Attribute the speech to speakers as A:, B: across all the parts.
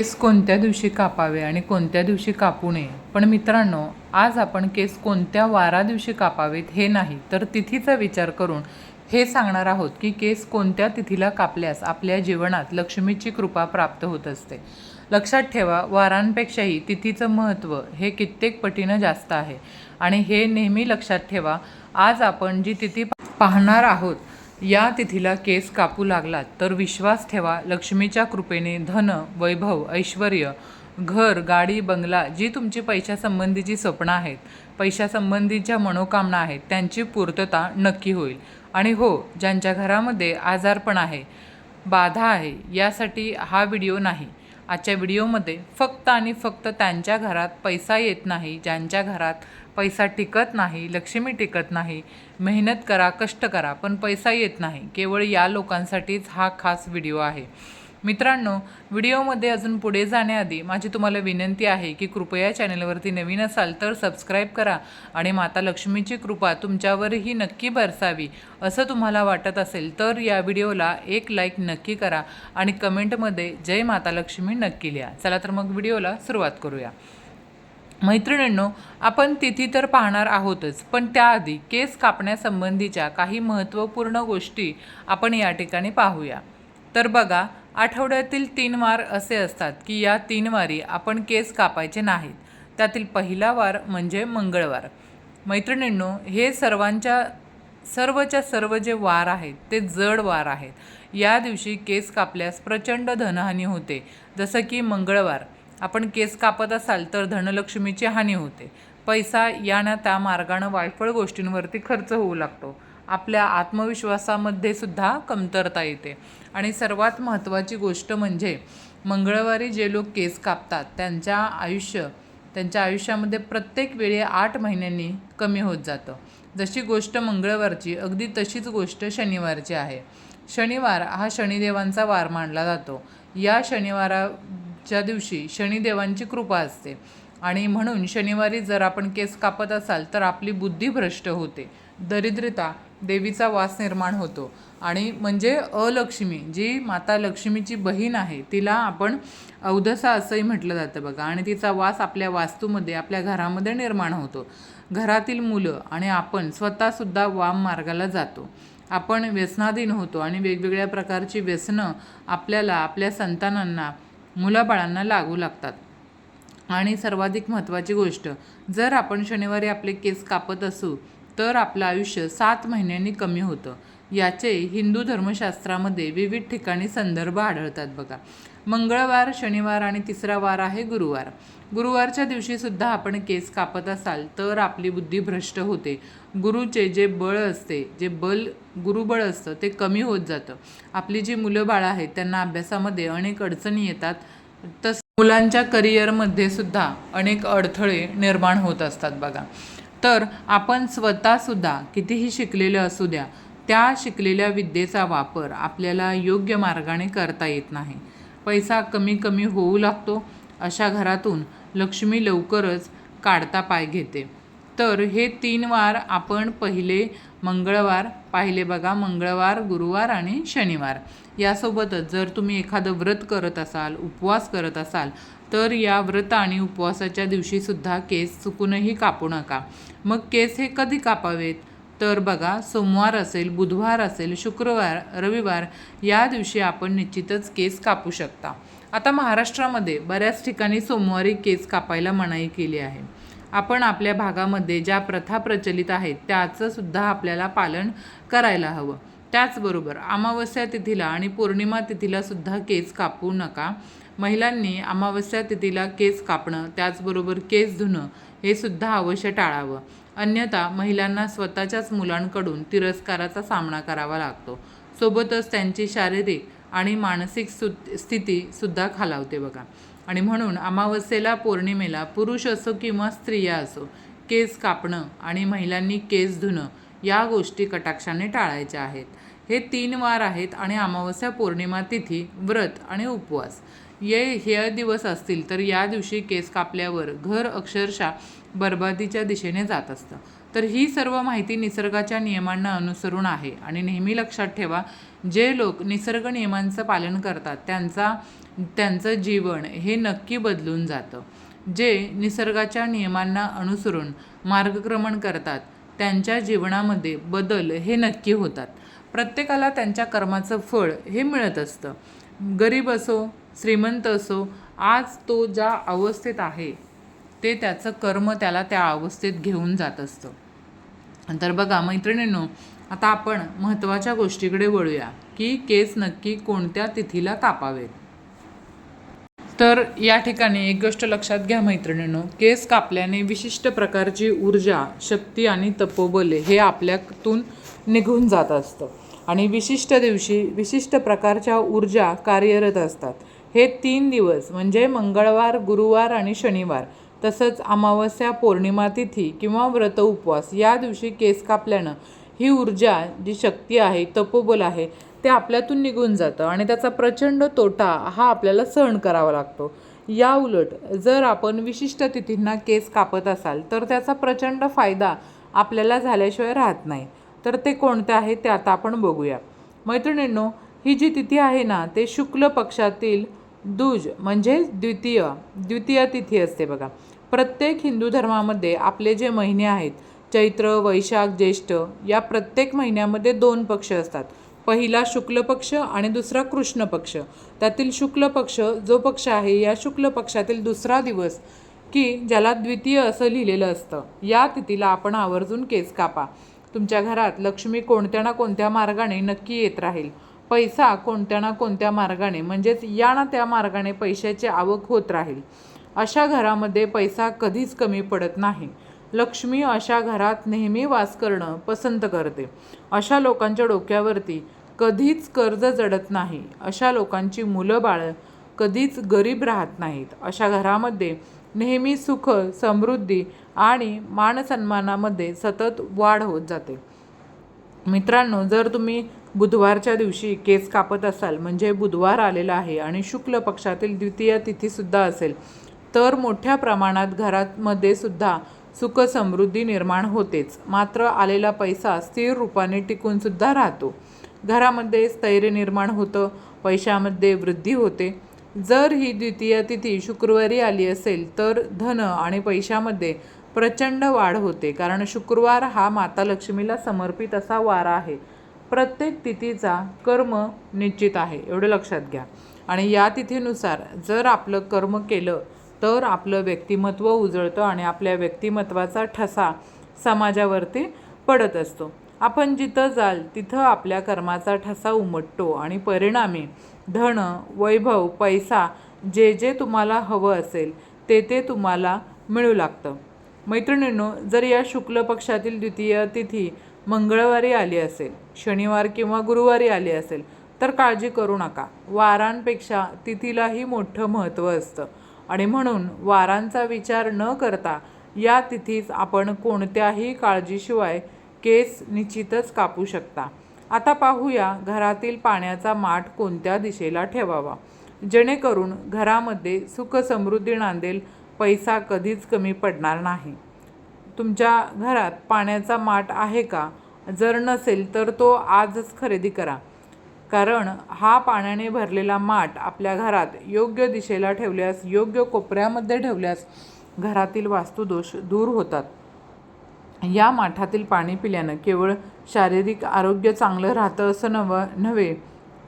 A: केस कोणत्या दिवशी कापावे आणि कोणत्या दिवशी कापू नये. पण मित्रांनो आज आपण केस कोणत्या वारा दिवशी कापावेत हे नाही तर तिथीचा विचार करून हे सांगणार आहोत की केस कोणत्या तिथीला कापल्यास आपल्या जीवनात लक्ष्मीची कृपा प्राप्त होत असते. लक्षात ठेवा वारांपेक्षाही तिथीचं महत्त्व हे कित्येक पटीनं जास्त आहे. आणि हे नेहमी लक्षात ठेवा आज आपण जी तिथी पाहणार आहोत या तिथीला केस कापू लागलात तर विश्वास ठेवा लक्ष्मीच्या कृपेने धन वैभव ऐश्वर घर गाडी बंगला जी तुमची पैशासंबंधीची स्वप्न आहेत पैशासंबंधीच्या मनोकामना आहेत त्यांची पूर्तता नक्की होईल. आणि हो ज्यांच्या घरामध्ये आजारपण आहे बाधा आहे यासाठी हा व्हिडिओ नाही. आजच्या व्हिडिओमध्ये फक्त आणि फक्त त्यांच्या घरात पैसा येत नाही ज्यांच्या घरात पैसा टिकत नाही लक्ष्मी टिकत नाही मेहनत करा कष्ट करा पण पैसा येत नाही. केवळ या लोकांसाठीच हा खास व्हिडिओ आहे. मित्रांनो व्हिडिओमध्ये अजून पुढे जाण्याआधी माझी तुम्हाला विनंती आहे की कृपया चॅनलवरती नवीन असाल तर सबस्क्राईब करा आणि माता लक्ष्मीची कृपा तुमच्यावरही नक्की बरसावी असं तुम्हाला वाटत असेल तर या व्हिडिओला एक लाईक नक्की करा आणि कमेंटमध्ये जय माता लक्ष्मी नक्की लिहा. चला तर मग व्हिडिओला सुरुवात करूया. मैत्रिणींनो आपण तिथी तर पाहणार आहोतच पण त्याआधी केस कापण्यासंबंधीच्या काही महत्त्वपूर्ण गोष्टी आपण या ठिकाणी पाहूया. तर बघा आठवड्यातील तीन वार असे असतात की या तीन वारी आपण केस कापायचे नाहीत. त्यातील पहिला वार म्हणजे मंगळवार. मैत्रिणींनो हे सर्वांच्या सर्वच्या सर्व जे वार आहेत ते जड वार आहेत. या दिवशी केस कापल्यास प्रचंड धनहानी होते. जसं की मंगळवार. आपण केस कापत असाल तर धनलक्ष्मीची हानी होते. पैसा या ना त्या मार्गानं वायफळ गोष्टींवरती खर्च होऊ लागतो. आपल्या आत्मविश्वासामध्ये सुद्धा कमतरता येते. आणि सर्वात महत्त्वाची गोष्ट म्हणजे मंगळवारी जे लोक केस कापतात त्यांच्या आयुष्य त्यांच्या आयुष्यामध्ये प्रत्येक वेळी आठ महिन्यांनी कमी होत जातं. जशी गोष्ट मंगळवारची अगदी तशीच गोष्ट शनिवारची आहे. शनिवार हा शनिदेवांचा वार मानला जातो. या शनिवाराच्या दिवशी शनिदेवांची कृपा असते. आणि म्हणून शनिवारी जर आपण केस कापत असाल तर आपली बुद्धी भ्रष्ट होते. दरिद्रता देवीचा वास निर्माण होतो. आणि म्हणजे अलक्ष्मी जी माता लक्ष्मीची बहीण आहे तिला आपण अवधसा असंही म्हटलं जातं बघा. आणि तिचा वास आपल्या वास्तूमध्ये आपल्या घरामध्ये निर्माण होतो. घरातील मुलं आणि आपण स्वतःसुद्धा वाम मार्गाला जातो. आपण व्यसनाधीन होतो आणि वेगवेगळ्या प्रकारची व्यसनं आपल्याला आपल्या संतानांना मुलाबाळांना लागू लागतात. आणि सर्वाधिक महत्त्वाची गोष्ट जर आपण शनिवारी आपले केस कापत असू तर आपलं आयुष्य सात महिन्यांनी कमी होतं. याचे हिंदू धर्मशास्त्रामध्ये विविध ठिकाणी संदर्भ आढळतात बघा. मंगळवार शनिवार आणि तिसरा वार आहे गुरुवार. गुरुवारच्या दिवशीसुद्धा आपण केस कापत असाल तर आपली बुद्धी भ्रष्ट होते. गुरुचे जे बळ असते जे बल गुरुबळ असतं ते कमी होत जातं. आपली जी मुलं बाळं आहेत त्यांना अभ्यासामध्ये अनेक अडचणी येतात. तस मुलांच्या करिअरमध्ये सुद्धा अनेक अडथळे निर्माण होत असतात बघा. तर आपण स्वतःसुद्धा कितीही शिकलेलं असू द्या त्या शिकलेल्या विद्येचा वापर आपल्याला योग्य मार्गाने करता येत नाही. पैसा कमी कमी होऊ लागतो अशा घरातून लक्ष्मी लवकरच काढता पाय घेते. तर हे तीन वार आपण पहिले मंगळवार पाहिले बघा मंगळवार गुरुवार आणि शनिवार. यासोबतच जर तुम्ही एखादं व्रत करत असाल उपवास करत असाल तर या व्रत आणि उपवासाच्या दिवशीसुद्धा केस चुकूनही कापू नका. मग केस हे कधी कापावेत? तर बघा सोमवार असेल बुधवार असेल शुक्रवार रविवार या दिवशी आपण निश्चितच केस कापू शकता. आता महाराष्ट्रामध्ये बऱ्याच ठिकाणी सोमवारी केस कापायला मनाई केली आहे. आपण आपल्या भागामध्ये ज्या प्रथा प्रचलित आहेत त्याचं सुद्धा आपल्याला पालन करायला हवं. त्याचबरोबर अमावस्या तिथीला आणि पौर्णिमा तिथीला सुद्धा केस कापू नका. महिलांनी अमावस्या तिथीला केस कापणं त्याचबरोबर केस धुणं हे सुद्धा अवश्य टाळावं. अन्यथा महिलांना स्वतःच्याच मुलांकडून तिरस्काराचा सामना करावा लागतो. सोबतच त्यांची शारीरिक आणि मानसिक सु स्थितीसुद्धा खालावते बघा. आणि म्हणून अमावस्येला पौर्णिमेला पुरुष असो किंवा स्त्रिया असो केस कापणं आणि महिलांनी केस धुणं या गोष्टी कटाक्षाने टाळायच्या आहेत. हे तीन वार आहेत आणि अमावस्या पौर्णिमा तिथी व्रत आणि उपवास. ये हे दिवस असतील तर या दिवशी केस कापल्यावर घर अक्षरशः बरबादीच्या दिशेने जात असतं. तर ही सर्व माहिती निसर्गाच्या नियमांना अनुसरून आहे आणि नेहमी लक्षात ठेवा जे लोक निसर्ग नियमांचं पालन करतात त्यांचा त्यांचं जीवन हे नक्की बदलून जातं. जे निसर्गाच्या नियमांना अनुसरून मार्गक्रमण करतात त्यांच्या जीवनामध्ये बदल हे नक्की होतात. प्रत्येकाला त्यांच्या कर्माचं फळ हे मिळत असतं. गरीब असो श्रीमंत असो आज तो ज्या अवस्थेत आहे ते त्याचं कर्म त्याला त्या अवस्थेत घेऊन जात असतं. तर बघा मैत्रिणींनो आता आपण महत्त्वाच्या गोष्टीकडे वळूया की केस नक्की कोणत्या तिथीला कापावेत. तर या ठिकाणी एक गोष्ट लक्षात घ्या मैत्रिणींनो केस कापल्याने विशिष्ट प्रकारची ऊर्जा शक्ती आणि तपोबले हे आपल्यातून निघून जात असतं. आणि विशिष्ट दिवशी विशिष्ट प्रकारच्या ऊर्जा कार्यरत असतात. हे तीन दिवस म्हणजे मंगळवार गुरुवार आणि शनिवार तसंच अमावस्या पौर्णिमा तिथी किंवा व्रत उपवास या दिवशी केस कापल्यानं ही ऊर्जा जी शक्ती आहे तपोबल आहे ते आपल्यातून निघून जातं आणि त्याचा प्रचंड तोटा हा आपल्याला सहन करावा लागतो. या उलट जर आपण विशिष्ट तिथींना केस कापत असाल तर त्याचा प्रचंड फायदा आपल्याला झाल्याशिवाय राहत नाही. तर ते कोणते आहे ते आता आपण बघूया. मैत्रिणींनो ही जी तिथी आहे ना ते शुक्ल पक्षातील दूज म्हणजे द्वितीय द्वितीय तिथी असते बघा. प्रत्येक हिंदू धर्मामध्ये आपले जे महिने आहेत चैत्र वैशाख ज्येष्ठ या प्रत्येक महिन्यामध्ये दोन पक्ष असतात. पहिला शुक्ल पक्ष आणि दुसरा कृष्ण पक्ष. त्यातील शुक्ल पक्ष जो पक्ष आहे या शुक्ल पक्षातील दुसरा दिवस की ज्याला द्वितीय असं लिहिलेलं असतं. या तिथीला आपण आवर्जून केस कापा. तुमच्या घरात लक्ष्मी कोणत्या ना कोणत्या मार्गाने नक्की येत राहील. पैसा कोणत्या ना कोणत्या मार्गाने म्हणजेच या ना त्या मार्गाने पैशाची आवक होत राहील. अशा घरामध्ये पैसा कधीच कमी पडत नाही. लक्ष्मी अशा घरात नेहमी वास करणं पसंत करते. अशा लोकांच्या डोक्यावरती कधीच कर्ज जडत नाही. अशा लोकांची मुलं बाळं कधीच गरीब राहत नाहीत. अशा घरामध्ये नेहमी सुख समृद्धी आणि मानसन्मानामध्ये सतत वाढ होत जाते. मित्रांनो जर तुम्ही बुधवारच्या दिवशी केस कापत असाल म्हणजे बुधवार आलेला आहे आणि शुक्ल पक्षातील द्वितीय तिथीसुद्धा असेल तर मोठ्या प्रमाणात घरामध्ये सुद्धा सुख समृद्धी निर्माण होतेच. मात्र आलेला पैसा स्थिर रूपाने टिकूनसुद्धा राहतो. घरामध्ये स्थैर्य निर्माण होतं पैशामध्ये वृद्धी होते. जर ही द्वितीय तिथी शुक्रवारी आली असेल तर धन आणि पैशामध्ये प्रचंड वाढ होते कारण शुक्रवार हा माता लक्ष्मीला समर्पित असा वारा आहे. प्रत्येक तिथीचा कर्म निश्चित आहे एवढं लक्षात घ्या. आणि या तिथीनुसार जर आपलं कर्म केलं तर आपलं व्यक्तिमत्व उजळतं आणि आपल्या व्यक्तिमत्वाचा ठसा समाजावरती पडत असतो. आपण जिथं जाल तिथं आपल्या कर्माचा ठसा उमटतो आणि परिणामी धन वैभव पैसा जे जे तुम्हाला हवं असेल ते ते तुम्हाला मिळू लागतं. मैत्रिणींनो जर या शुक्ल पक्षातील द्वितीय तिथी मंगळवारी आली असेल शनिवार किंवा गुरुवारी आली असेल तर काळजी करू नका. वारांपेक्षा तिथीलाही मोठं महत्त्व असतं. आणि म्हणून वारांचा विचार न करता या तिथीस आपण कोणत्याही काळजीशिवाय केस निश्चितच कापू शकता. आता पाहूया घरातील पाण्याचा माठ कोणत्या दिशेला ठेवावा. जेणेकरून घरामध्ये सुख समृद्धी नांदेल पैसा कधीच कमी पडणार नाही. तुमच्या घरात पाण्याचा माठ आहे का? जर नसेल तर तो आजच खरेदी करा. कारण हा पाण्याने भरलेला माठ आपल्या घरात योग्य दिशेला ठेवल्यास योग्य कोपऱ्यामध्ये ठेवल्यास घरातील वास्तुदोष दूर होतात. या माठातील पाणी पिल्यानं केवळ शारीरिक आरोग्य चांगलं राहतं असं नव नव्हे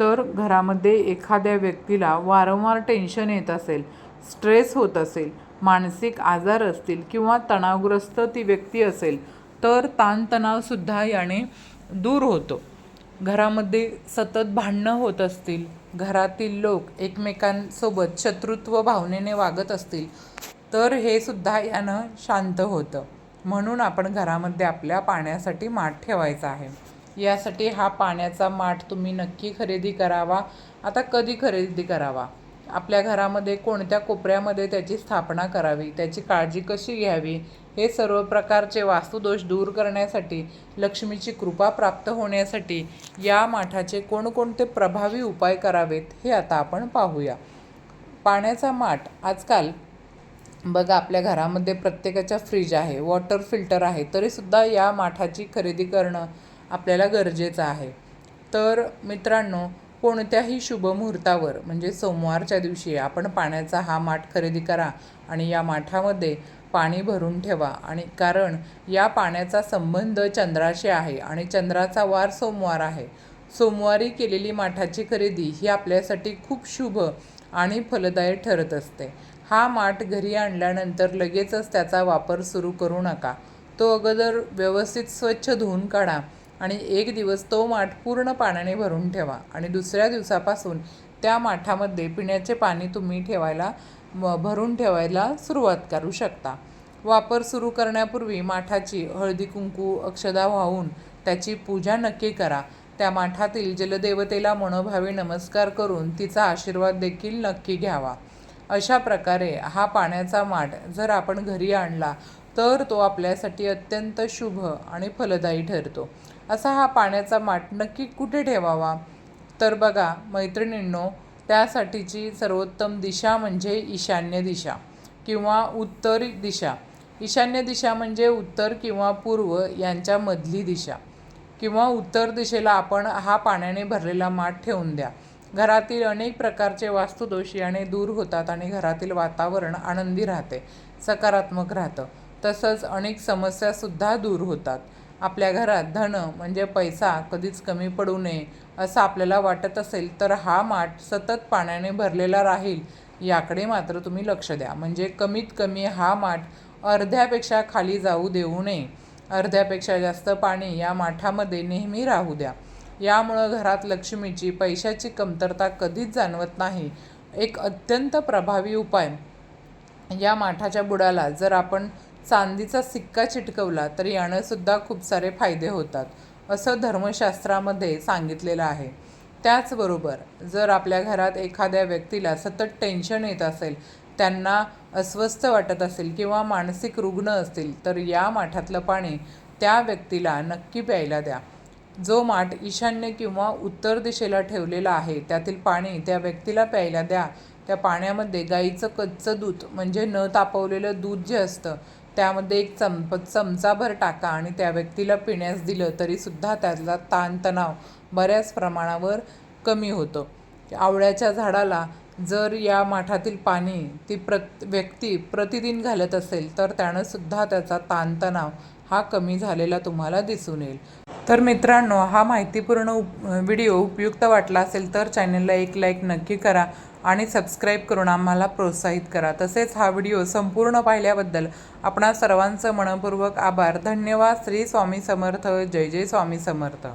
A: तर घरामध्ये एखाद्या व्यक्तीला वारंवार टेन्शन येत असेल स्ट्रेस होत असेल मानसिक आजार असतील किंवा तणावग्रस्त ती व्यक्ती असेल तर ताणतणावसुद्धा याने दूर होतो. घरामध्ये सतत भांडणं होत असतील घरातील लोक एकमेकांसोबत शत्रुत्व भावनेने वागत असतील तर हे सुद्धा यानं शांत होतं. म्हणून आपण घरामध्ये आपल्या पाण्यासाठी माठ ठेवायचा आहे. यासाठी हा पाण्याचा माठ तुम्ही नक्की खरेदी करावा. आता कधी खरेदी करावा? आपल्या घरामध्ये कोणत्या कोपऱ्यामध्ये त्याची स्थापना करावी त्याची काळजी कशी घ्यावी हे सर्व प्रकारचे वास्तुदोष दूर करण्यासाठी लक्ष्मीची कृपा प्राप्त होण्यासाठी या माठाचे कोणकोणते प्रभावी उपाय करावेत हे आता आपण पाहूया. पाण्याचा माठ आजकाल बघा आपल्या घरामध्ये प्रत्येकाच्या फ्रीज आहे वॉटर फिल्टर आहे तरीसुद्धा या माठाची खरेदी करणं आपल्याला गरजेचं आहे. तर मित्रांनो कोणत्याही शुभ मुहूर्तावर म्हणजे सोमवारच्या दिवशी आपण पाण्याचा हा माठ खरेदी करा आणि या माठामध्ये पाणी भरून ठेवा. आणि कारण या पाण्याचा संबंध चंद्राशी आहे आणि चंद्राचा वार सोमवार आहे. सोमवारी केलेली माठाची खरेदी ही आपल्यासाठी खूप शुभ आणि फलदायी ठरत असते. हा माठ घरी आणल्यानंतर लगेचच त्याचा वापर सुरू करू नका. तो अगोदर व्यवस्थित स्वच्छ धुवून काढा. आणि एक दिवस तो माठ पूर्ण पाण्याने भरून ठेवा आणि दुसऱ्या दिवसापासून त्या माठामध्ये पिण्याचे पाणी तुम्ही ठेवायला भरून ठेवायला सुरुवात करू शकता. वापर सुरू करण्यापूर्वी माठाची हळदी कुंकू अक्षदा वाहून त्याची पूजा नक्की करा. त्या माठातील जलदेवतेला मनोभावी नमस्कार करून तिचा आशीर्वाद देखील नक्की घ्यावा. अशा प्रकारे हा पाण्याचा माठ जर आपण घरी आणला तर तो आपल्यासाठी अत्यंत शुभ आणि फलदायी ठरतो. असा हा पाण्याचा माठ नक्की कुठे ठेवावा? तर बघा मैत्रिणींनो त्यासाठीची सर्वोत्तम दिशा म्हणजे ईशान्य दिशा किंवा उत्तर दिशा. ईशान्य दिशा म्हणजे उत्तर किंवा पूर्व यांच्या मधली दिशा किंवा उत्तर दिशेला आपण हा पाण्याने भरलेला माठ ठेवून द्या. घरातील अनेक प्रकारचे वास्तुदोष याने दूर होतात आणि घरातील वातावरण आनंदी राहते सकारात्मक राहतं. तसंच अनेक समस्यासुद्धा दूर होतात. आपल्या घरात धन म्हणजे पैसा कधीच कमी पडू नये असं आपल्याला वाटत असेल तर हा माठ सतत पाण्याने भरलेला राहील याकडे मात्र तुम्ही लक्ष द्या. म्हणजे कमीत कमी हा माठ अर्ध्यापेक्षा खाली जाऊ देऊ नये. अर्ध्यापेक्षा जास्त पाणी या माठामध्ये नेहमी राहू द्या. यामुळं घरात लक्ष्मीची पैशाची कमतरता कधीच जाणवत नाही. एक अत्यंत प्रभावी उपाय. या माठाच्या बुडाला जर आपण चांदीचा सिक्का चिटकवला तर यानं सुद्धा खूप सारे फायदे होतात असं धर्मशास्त्रामध्ये सांगितलेलं आहे. त्याचबरोबर जर आपल्या घरात एखाद्या व्यक्तीला सतत टेन्शन येत असेल त्यांना अस्वस्थ वाटत असेल किंवा मानसिक रुग्ण असतील तर या माठातलं पाणी त्या व्यक्तीला नक्की प्यायला द्या. जो माठ ईशान्य किंवा उत्तर दिशेला ठेवलेला आहे त्यातील पाणी त्या व्यक्तीला प्यायला द्या. त्या पाण्यामध्ये गाईचं कच्चं दूध म्हणजे न तापवलेलं दूध जे असतं त्यामध्ये एक चमप चमचाभर टाका आणि त्या व्यक्तीला पिण्यास दिलं तरीसुद्धा त्यातला ताणतणाव बऱ्याच प्रमाणावर कमी होतं. आवळ्याच्या झाडाला जर या माठातील पाणी ती प्रत व्यक्ती प्रतिदिन घालत असेल तर त्यानं सुद्धा त्याचा ताणतणाव हा कमी झालेला तुम्हाला दिसून येईल. तर मित्रांनो हा माहितीपूर्ण उप व्हिडिओ उपयुक्त वाटला असेल तर चॅनलला एक लाईक नक्की करा. आणि सबस्क्राईब करून आम्हाला प्रोत्साहित करा. तसेच हा व्हिडिओ संपूर्ण पाहिल्याबद्दल आपणा सर्वांचं मनपूर्वक आभार. धन्यवाद. श्री स्वामी समर्थ. जय जय स्वामी समर्थ.